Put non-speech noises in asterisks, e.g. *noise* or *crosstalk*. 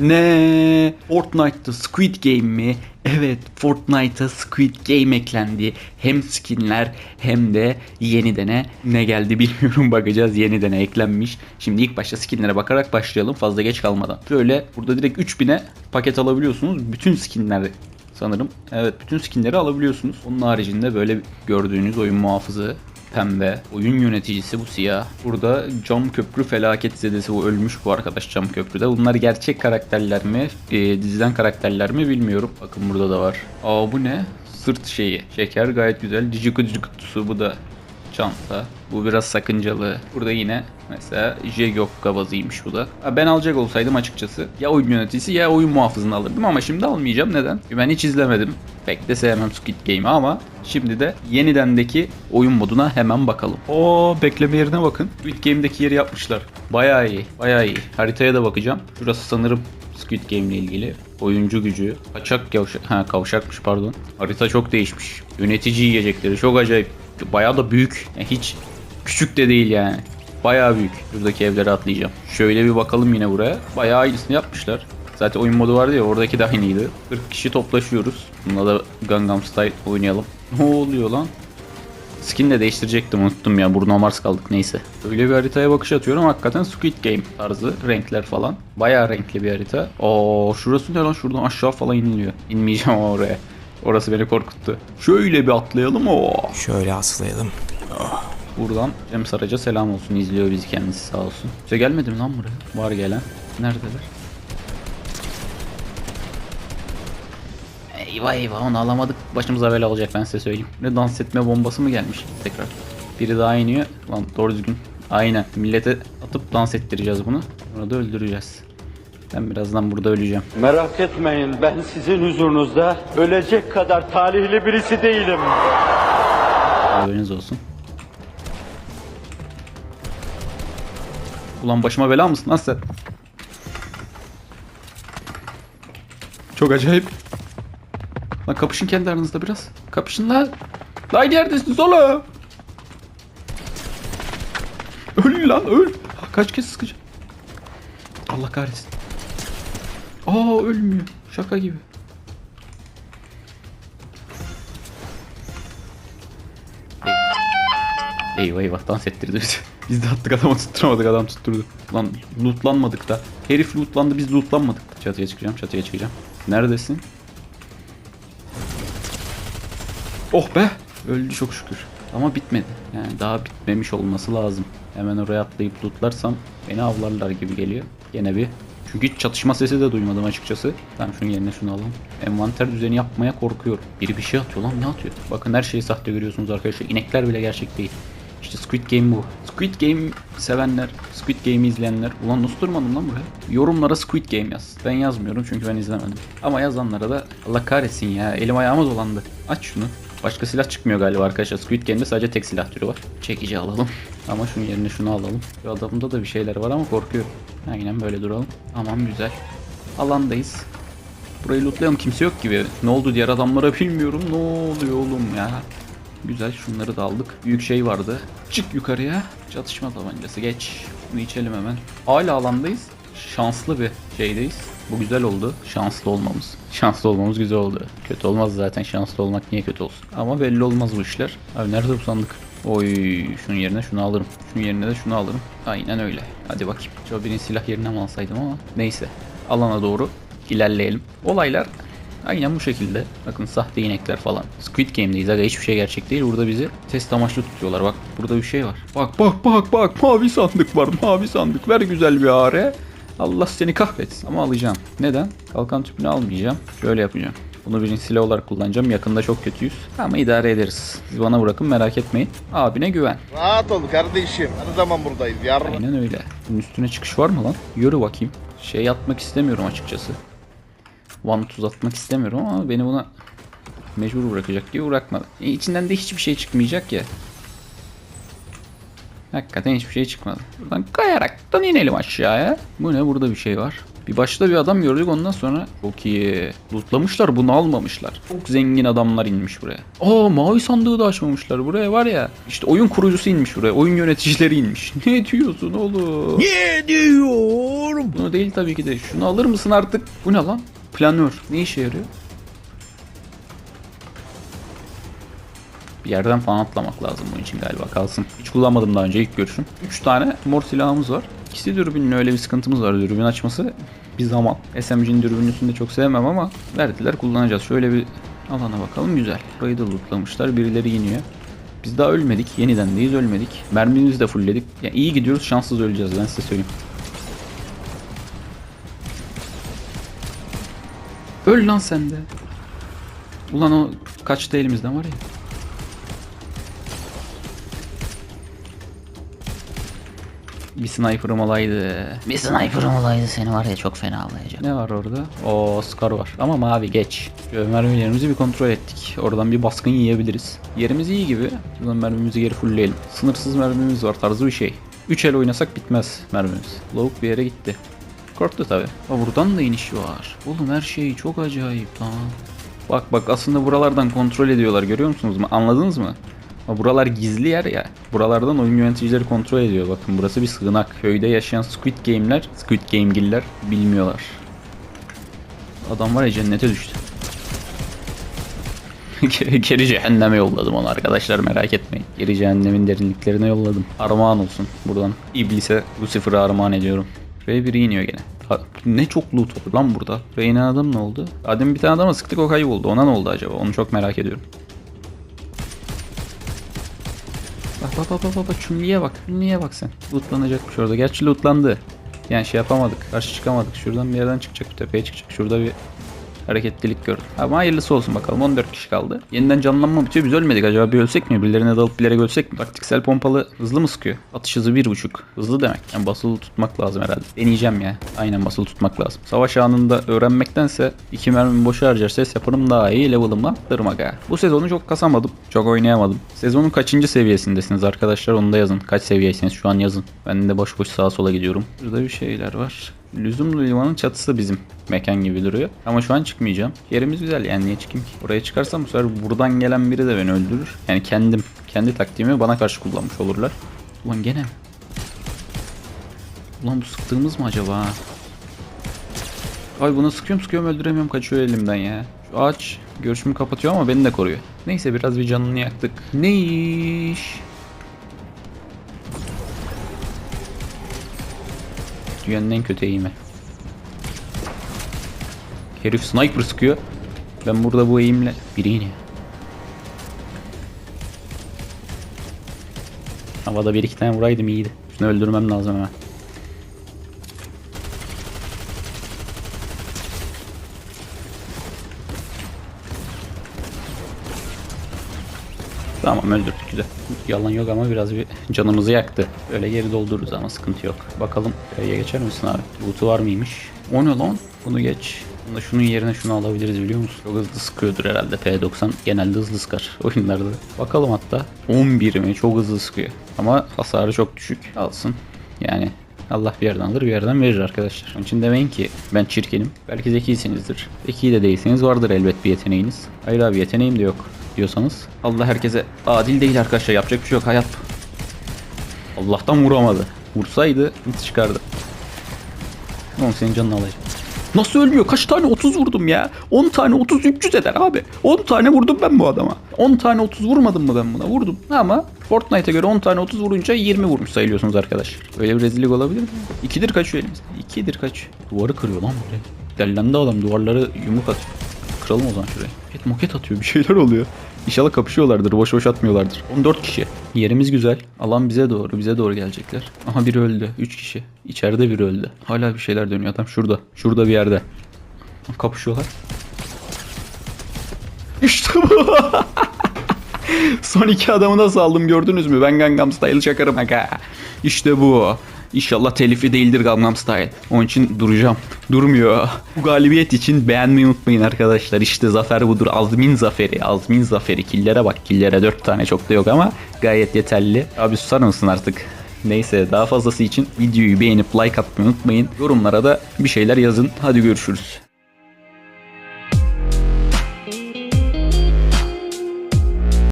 Ne? Fortnite'da Squid Game mi? Evet Fortnite'a Squid Game eklendi. Hem skinler hem de yenidene ne geldi bilmiyorum *laughs* bakacağız. Yenidene eklenmiş. Şimdi ilk başta skinlere bakarak başlayalım fazla geç kalmadan. Şöyle burada direkt 3000'e paket alabiliyorsunuz. Bütün skinler sanırım. Evet bütün skinleri alabiliyorsunuz. Onun haricinde böyle gördüğünüz oyun muhafızı pembe. Oyun yöneticisi bu siyah. Burada cam köprü felaket zedesi bu ölmüş bu arkadaş cam köprüde. Bunlar gerçek karakterler mi? e, diziden karakterler mi bilmiyorum. Bakın burada da var. Aa bu ne? Sırt şeyi. Şeker gayet güzel. Cicik kutusu bu da çanta. Bu biraz sakıncalı. Burada yine mesela Jegok gabazıymış bu da. Ben alacak olsaydım açıkçası ya oyun yöneticisi ya oyun muhafızını alırdım ama şimdi almayacağım. Neden? Ben hiç izlemedim. Pek de sevmem Squid Game'i ama şimdi de yenidendeki oyun moduna hemen bakalım. Oo bekleme yerine bakın. Squid Game'deki yeri yapmışlar. Bayağı iyi. Bayağı iyi. Haritaya da bakacağım. Şurası sanırım Squid Game ile ilgili. Oyuncu gücü. Kaçak kavşak. Ha kavşakmış pardon. Harita çok değişmiş. Yönetici yiyecekleri çok acayip. Bayağı da büyük. Yani hiç küçük de değil yani. Bayağı büyük. Buradaki evlere atlayacağım. Şöyle bir bakalım yine buraya. Bayağı aynısını yapmışlar. Zaten oyun modu vardı ya oradaki de aynıydı. 40 kişi toplaşıyoruz. Bununla da Gangnam Style oynayalım. *laughs* Ne oluyor lan? Skin de değiştirecektim unuttum ya. Bruno Mars kaldık neyse. Öyle bir haritaya bakış atıyorum. Hakikaten Squid Game tarzı renkler falan. Bayağı renkli bir harita. Oo şurası ne lan? Şuradan aşağı falan iniliyor. İnmeyeceğim oraya. Orası beni korkuttu. Şöyle bir atlayalım. Oo. Şöyle aslayalım. Buradan Cem Saraç'a selam olsun. İzliyor bizi kendisi sağ olsun. Size gelmedi mi lan buraya? Var gelen. Neredeler? Eyvah eyvah onu alamadık. Başımıza bela olacak ben size söyleyeyim. Ne dans etme bombası mı gelmiş tekrar? Biri daha iniyor. Lan doğru düzgün. Aynen. Millete atıp dans ettireceğiz bunu. Sonra da öldüreceğiz. Ben birazdan burada öleceğim. Merak etmeyin ben sizin huzurunuzda ölecek kadar talihli birisi değilim. Haberiniz olsun. Ulan başıma bela mısın lan sen? Çok acayip. Lan kapışın kendi aranızda biraz. Kapışın lan. Lan neredesiniz oğlum? Öl lan öl. Kaç kez sıkacağım. Allah kahretsin. Aa ölmüyor. Şaka gibi. Eyvah eyvah dans ettirdi bizi. *laughs* Biz de attık adamı tutturamadık adam tutturdu. Lan lootlanmadık da. Herif lootlandı biz lootlanmadık. Çatıya çıkacağım çatıya çıkacağım. Neredesin? Oh be! Öldü çok şükür. Ama bitmedi. Yani daha bitmemiş olması lazım. Hemen oraya atlayıp lootlarsam beni avlarlar gibi geliyor. Gene bir. Çünkü hiç çatışma sesi de duymadım açıkçası. Tamam şunun yerine şunu alalım. Envanter düzeni yapmaya korkuyorum. Biri bir şey atıyor lan ne atıyor? Bakın her şeyi sahte görüyorsunuz arkadaşlar. İnekler bile gerçek değil. İşte Squid Game bu. Squid Game sevenler, Squid Game'i izleyenler. Ulan nasıl durmadım lan buraya? Yorumlara Squid Game yaz. Ben yazmıyorum çünkü ben izlemedim. Ama yazanlara da Allah kahretsin ya. Elim ayağıma dolandı. Aç şunu. Başka silah çıkmıyor galiba arkadaşlar. Squid Game'de sadece tek silah türü var. Çekici alalım. Ama şunun yerine şunu alalım. Şu adamda da bir şeyler var ama korkuyorum. Aynen böyle duralım. Aman güzel. Alandayız. Burayı lootlayalım kimse yok gibi. Ne oldu diğer adamlara bilmiyorum. Ne oluyor oğlum ya? Güzel şunları da aldık. Büyük şey vardı. Çık yukarıya. Çatışma tabancası geç. Bunu içelim hemen. Hala alandayız. Şanslı bir şeydeyiz. Bu güzel oldu. Şanslı olmamız. Şanslı olmamız güzel oldu. Kötü olmaz zaten şanslı olmak niye kötü olsun. Ama belli olmaz bu işler. Abi nerede bu sandık? Oy şunun yerine şunu alırım. Şunun yerine de şunu alırım. Aynen öyle. Hadi bakayım. Şu birinin silah yerine mi alsaydım ama neyse. Alana doğru ilerleyelim. Olaylar Aynen bu şekilde. Bakın sahte inekler falan. Squid Game'deyiz aga hiçbir şey gerçek değil. Burada bizi test amaçlı tutuyorlar. Bak burada bir şey var. Bak bak bak bak mavi sandık var mavi sandık. Ver güzel bir are. Allah seni kahretsin. Ama alacağım. Neden? Kalkan tüpünü almayacağım. Şöyle yapacağım. Bunu birinci silah olarak kullanacağım. Yakında çok kötüyüz. Ama idare ederiz. Siz bana bırakın merak etmeyin. Abine güven. Rahat ol kardeşim. Her zaman buradayız yarın. Aynen öyle. Bunun üstüne çıkış var mı lan? Yürü bakayım. Şey atmak istemiyorum açıkçası. One tuz atmak istemiyorum ama beni buna mecbur bırakacak diye bırakmadı. E, içinden de hiçbir şey çıkmayacak ya. Hakikaten hiçbir şey çıkmadı. Buradan kayaraktan inelim aşağıya. Bu ne? Burada bir şey var. Bir başta bir adam gördük ondan sonra çok iyi. Lootlamışlar bunu almamışlar. Çok zengin adamlar inmiş buraya. Aa mavi sandığı da açmamışlar buraya var ya. İşte oyun kurucusu inmiş buraya. Oyun yöneticileri inmiş. *laughs* Ne diyorsun oğlum? Ne diyorum? Bunu değil tabii ki de. Şunu alır mısın artık? Bu ne lan? Planör. Ne işe yarıyor? Bir yerden falan atlamak lazım bunun için galiba kalsın. Hiç kullanmadım daha önce ilk görüşüm. 3 tane mor silahımız var. İkisi dürbünün öyle bir sıkıntımız var. Dürbün açması bir zaman. SMG'nin dürbünlüsünü de çok sevmem ama verdiler kullanacağız. Şöyle bir alana bakalım güzel. Burayı da lootlamışlar. Birileri iniyor. Biz daha ölmedik. Yeniden deyiz ölmedik. Mermimizi de fullledik. Yani iyi gidiyoruz şanssız öleceğiz ben size söyleyeyim. Öl lan sen de. Ulan o kaçtı elimizden var ya. Bir sniper'ım olaydı. Bir sniper'ım olaydı seni var ya çok fena avlayacak. Ne var orada? O Scar var. Ama mavi geç. Şöyle mermilerimizi bir kontrol ettik. Oradan bir baskın yiyebiliriz. Yerimiz iyi gibi. Şuradan mermimizi geri fullleyelim. Sınırsız mermimiz var tarzı bir şey. 3 el oynasak bitmez mermimiz. Lavuk bir yere gitti. Korktu tabi. Ha buradan da iniş var. Oğlum her şey çok acayip lan. Bak bak aslında buralardan kontrol ediyorlar görüyor musunuz? Anladınız mı? Buralar gizli yer ya. Buralardan oyun yöneticileri kontrol ediyor. Bakın burası bir sığınak. Köyde yaşayan Squid Game'ler, Squid Game'giller bilmiyorlar. Adam var ya cennete düştü. *laughs* Geri cehenneme yolladım onu arkadaşlar merak etmeyin. Geri cehennemin derinliklerine yolladım. Armağan olsun buradan. İblise Lucifer'ı armağan ediyorum. R1 iniyor gene. Ne çok loot oldu lan burada. Reyna adam ne oldu? Adem bir tane adama sıktık o kayboldu. Ona ne oldu acaba? Onu çok merak ediyorum. Bak bak bak bak bak, Chun-Li'ye bak. Sen. Lootlanacakmış orada. Gerçi lootlandı. Yani şey yapamadık. Karşı çıkamadık. Şuradan bir yerden çıkacak. Bir tepeye çıkacak. Şurada bir hareketlilik gördüm. Ama hayırlısı olsun bakalım. 14 kişi kaldı. Yeniden canlanma bitiyor. Biz ölmedik. Acaba bir ölsek mi? Birilerine dalıp bilerek ölsek mi? Taktiksel pompalı hızlı mı sıkıyor? Atış hızı 1.5. Hızlı demek. Yani basılı tutmak lazım herhalde. Deneyeceğim ya. Aynen basılı tutmak lazım. Savaş anında öğrenmektense iki mermi boşa harcar ses yaparım daha iyi. Level'ımı arttırırım aga. Bu sezonu çok kasamadım. Çok oynayamadım. Sezonun kaçıncı seviyesindesiniz arkadaşlar? Onu da yazın. Kaç seviyesiniz şu an yazın. Ben de boş boş sağa sola gidiyorum. Burada bir şeyler var. Lüzumlu limanın çatısı bizim mekan gibi duruyor. Ama şu an çıkmayacağım. Yerimiz güzel yani niye çıkayım ki? Oraya çıkarsam bu sefer buradan gelen biri de beni öldürür. Yani kendim, kendi taktiğimi bana karşı kullanmış olurlar. Ulan gene? Ulan bu sıktığımız mı acaba? Ay buna sıkıyorum sıkıyorum öldüremiyorum kaçıyor elimden ya. Şu ağaç görüşümü kapatıyor ama beni de koruyor. Neyse biraz bir canını yaktık. Ne iş? Dünyanın en kötü eğimi. Herif sniper sıkıyor. Ben burada bu eğimle... Biri iniyor. Havada bir iki tane vuraydım iyiydi. Şunu öldürmem lazım hemen. Tamam öldürdük güzel. Yalan yok ama biraz bir canımızı yaktı. Öyle geri doldururuz ama sıkıntı yok. Bakalım B'ye geçer misin abi? Loot'u var mıymış? O ne lan? Bunu geç. Bunda şunun yerine şunu alabiliriz biliyor musun? Çok hızlı sıkıyordur herhalde P90. Genelde hızlı sıkar *laughs* oyunlarda. Bakalım hatta. 11 mi? Çok hızlı sıkıyor. Ama hasarı çok düşük. Alsın. Yani Allah bir yerden alır bir yerden verir arkadaşlar. Onun için demeyin ki ben çirkinim. Belki zekisinizdir. Zeki de değilseniz vardır elbet bir yeteneğiniz. Hayır abi yeteneğim de yok diyorsanız. Allah herkese adil değil arkadaşlar. Yapacak bir şey yok hayat. Allah'tan vuramadı. Vursaydı hınt çıkardı. Oğlum senin canını alacağım. Nasıl ölmüyor? Kaç tane 30 vurdum ya? 10 tane 30 300 eder abi. 10 tane vurdum ben bu adama. 10 tane 30 vurmadım mı ben buna? Vurdum. Ama Fortnite'a göre 10 tane 30 vurunca 20 vurmuş sayılıyorsunuz arkadaşlar. Böyle bir rezillik olabilir mi? İkidir kaçıyor elimizde. İkidir kaç. Duvarı kırıyor lan böyle. Dellendi adam duvarları yumruk atıyor. Kıralım o zaman şurayı. Roket moket atıyor bir şeyler oluyor. İnşallah kapışıyorlardır. Boş boş atmıyorlardır. 14 kişi. Yerimiz güzel. Alan bize doğru. Bize doğru gelecekler. Aha biri öldü. 3 kişi. İçeride biri öldü. Hala bir şeyler dönüyor. Adam şurada. Şurada bir yerde. Kapışıyorlar. İşte bu. *laughs* Son iki adamı nasıl aldım gördünüz mü? Ben Gangnam Style çakarım aga. İşte bu. İnşallah telifi değildir Gangnam Style. Onun için duracağım. Durmuyor. *laughs* Bu galibiyet için beğenmeyi unutmayın arkadaşlar. İşte zafer budur. Azmin zaferi. Azmin zaferi. Killere bak. Killere 4 tane çok da yok ama gayet yeterli. Abi susar mısın artık? Neyse daha fazlası için videoyu beğenip like atmayı unutmayın. Yorumlara da bir şeyler yazın. Hadi görüşürüz.